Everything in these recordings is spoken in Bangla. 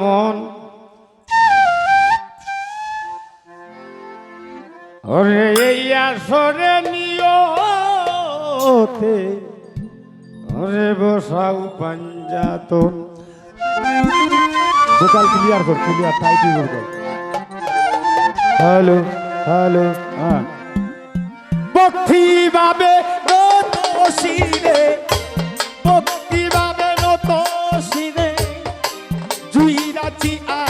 মন। ওরে এই আসরে নিয়তে ওরে বসাও পাঞ্জাতন। ভোকাল ক্লিয়ার কর ক্লিয়ার টাইট কর হ্যালো হ্যালো হ্যাঁ। ভাবে নত শিরে T I.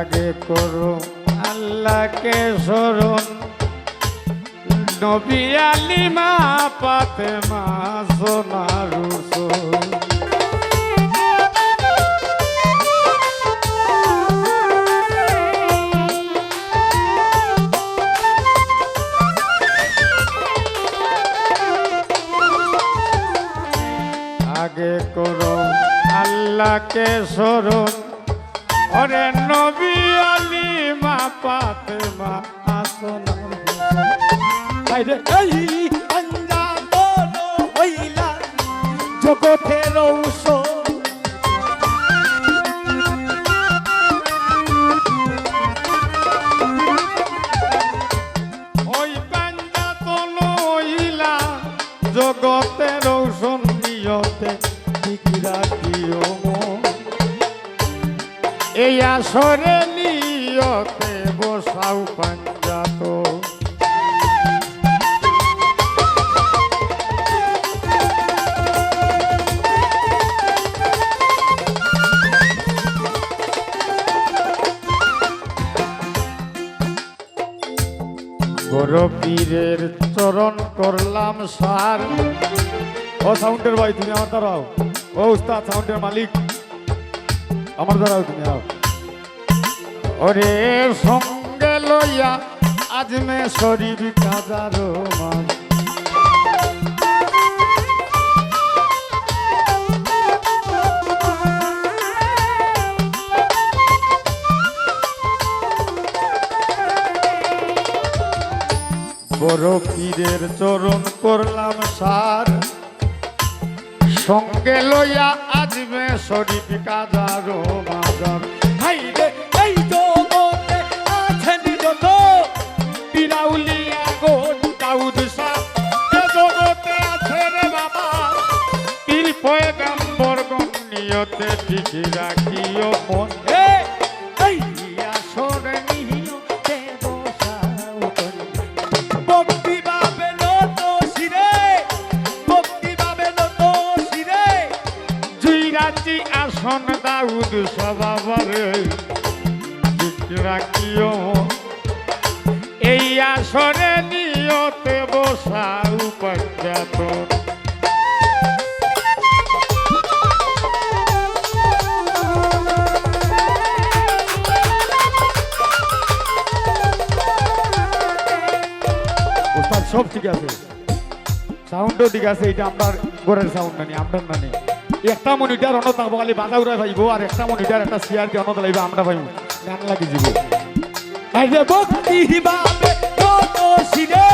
আগে করো আল্লাহকে স্মরণ। নবী আলিমা পাতে মা সোনার আগে করো আল্লাহকে স্মরণ। ওরে নবী আলী মা পাতে মা আসন আইরে এই আঞ্জা বলো হইলা জগতের ঔষধ এই আসরে নিয়তে বসাও পাঞ্জাত। বড় পীরের চরণ করলাম সার। ও সাউন্ডের ভাই, তুমি আমার দাঁড়াও ও উস্তাদ সাউন্ডের মালিক। আমার দাঁড়াও তুমি আও। ওরে সঙ্গে লইয়া আজমে শরীর কাজার বড় পীরের চরণ করলাম সার। সঙ্গে লইয়া আজমে শরীফ কাজার মাজার হাই রে এই জগতে আছেন যত পিরাউলিয়া গো দাউদ শাহ। জগতে আছে রে বাবা। পীর পয়গাম্বর গণ নিয়তে ঠিকই রাখিও মন। রাতি আসন দাউদ সবাবরে রাখিও। এই আসরে নিয়তে বসা উপাখ্যাত সব ঠিক আছে। সাউন্ডও ঠিক আছে এটা আপনার ঘরের সাউন্ড নানি আপনার নানি একটা মনিটার অন্য তাবো খালি বাধা উড়াই ভাইব আর একটা মনিটার একটা চেয়ার দিয়ে অন্য লাগবে, আমরা ভাইব গান লাগি যাব। আরে ভক্তি হিবাবে, কত শিরে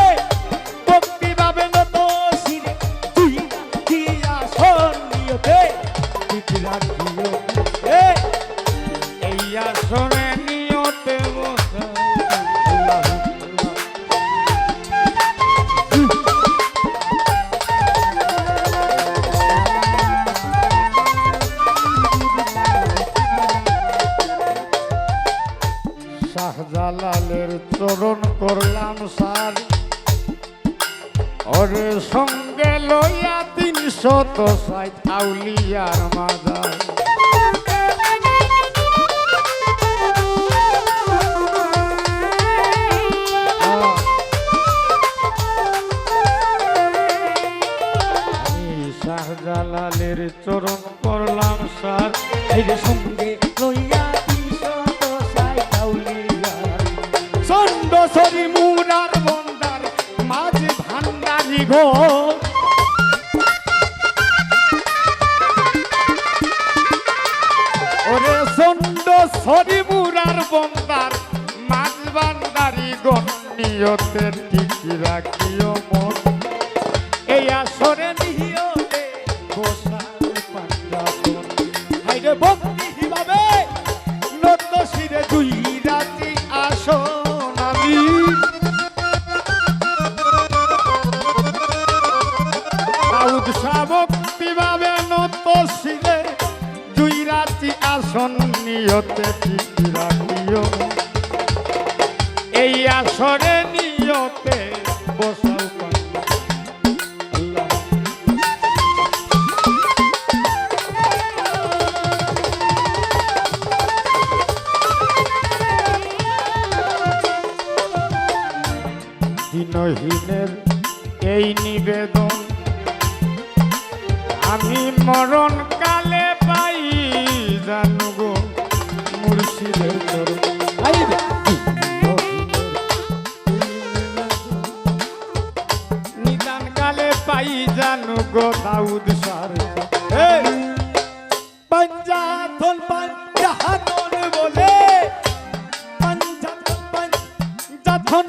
ওরে সঙ্গে লইয়া তিনশো তো সাইট আউলিয়ার মাদা শাহজালালের চরণ পর ভান্ডারি গো। ওরে সন্ড সরি মুরার বন্দার মাঝ ভান্ডারি গো নিয়তে টিকি রাখিও মন। এই আসরে নিয়তে বসার পাঞ্জাবন হাইরে ভক্তি আসন নিয়তে ঠিক রাখিও। এই আসরে নিয়তে বসাও এই নিবেদন আমি মরণ কালে মুর্শিদের চরণ আই রে, নিদান কালে পাই জানু গো দাউদ সার। পঞ্জাথন পঞ্জাথন বলে পঞ্জাথন পঞ্জাথন